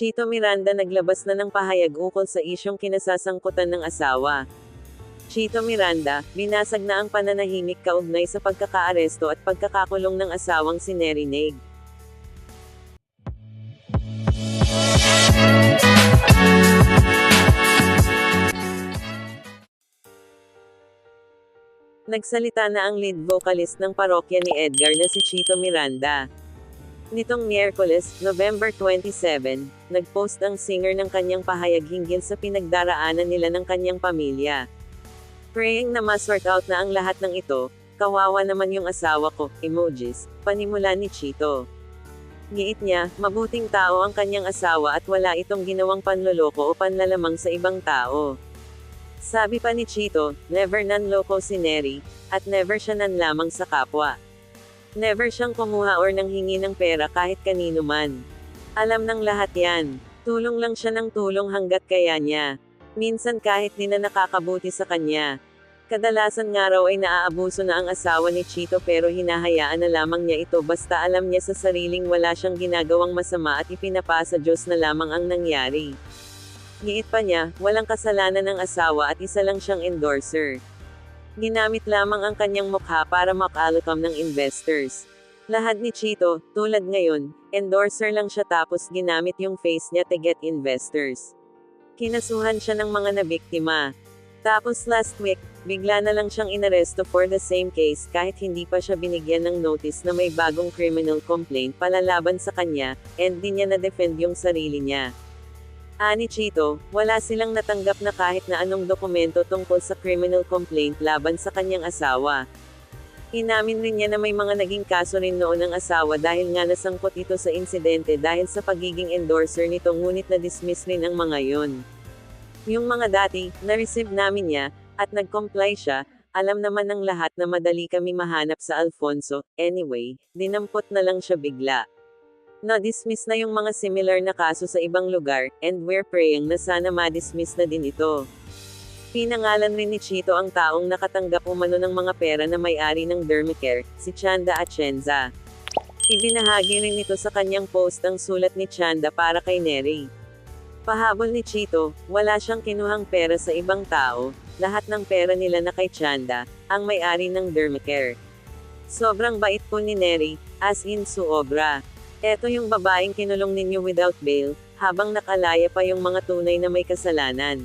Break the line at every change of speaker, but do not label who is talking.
Chito Miranda naglabas na ng pahayag ukol sa isyong kinasasangkutan ng asawa. Chito Miranda, binasag na ang pananahimik kaugnay sa pagkakaaresto at pagkakakulong ng asawang si Neri Neg. Nagsalita na ang lead vocalist ng parokya ni Edgar na si Chito Miranda. Nitong Miyerkules, November 27, nagpost ang singer ng kanyang pahayag hinggil sa pinagdaraanan nila ng kanyang pamilya. Praying na ma-sort out na ang lahat ng ito, kawawa naman yung asawa ko, emojis, panimula ni Chito. Giit niya, mabuting tao ang kanyang asawa at wala itong ginawang panloloko o panlalamang sa ibang tao. Sabi pa ni Chito, never nanloko si Neri, at never siya nanlamang sa kapwa. Never siyang kumuha or nanghingi ng pera kahit kanino man. Alam ng lahat yan. Tulong lang siya ng tulong hanggat kaya niya. Minsan kahit di na nakakabuti sa kanya. Kadalasan nga raw ay naaabuso na ang asawa ni Chito pero hinahayaan na lamang niya ito basta alam niya sa sariling wala siyang ginagawang masama at ipinapasa Diyos na lamang ang nangyari. Giit pa niya, walang kasalanan ng asawa at isa lang siyang endorser. Ginamit lamang ang kanyang mukha para makalakam ng investors. Lahat ni Chito, tulad ngayon, endorser lang siya tapos ginamit yung face niya to get investors. Kinasuhan siya ng mga nabiktima. Tapos last week, bigla na lang siyang inaresto for the same case kahit hindi pa siya binigyan ng notice na may bagong criminal complaint palalaban sa kanya, and di niya na-defend yung sarili niya. Ani Chito, wala silang natanggap na kahit na anong dokumento tungkol sa criminal complaint laban sa kanyang asawa. Inamin rin niya na may mga naging kaso rin noon ng asawa dahil nga nasangkot ito sa insidente dahil sa pagiging endorser nito ngunit na-dismiss rin ang mga yon. Yung mga dati, na-receive namin niya, at nag-comply siya, alam naman ng lahat na madali kami mahanap sa Alfonso, anyway, dinampot na lang siya bigla. Na-dismiss na yung mga similar na kaso sa ibang lugar, and we're praying na sana ma-dismiss na din ito. Pinangalan rin ni Chito ang taong nakatanggap umano ng mga pera na may-ari ng Dermicare, si Chanda Atienza. Ibinahagi rin ito sa kanyang post ang sulat ni Chanda para kay Neri. Pahabol ni Chito, wala siyang kinuhang pera sa ibang tao, lahat ng pera nila na kay Chanda, ang may-ari ng Dermicare. Sobrang bait po ni Neri, as in suobra. Eto yung babaeng kinulong ninyo without bail, habang nakalaya pa yung mga tunay na may kasalanan.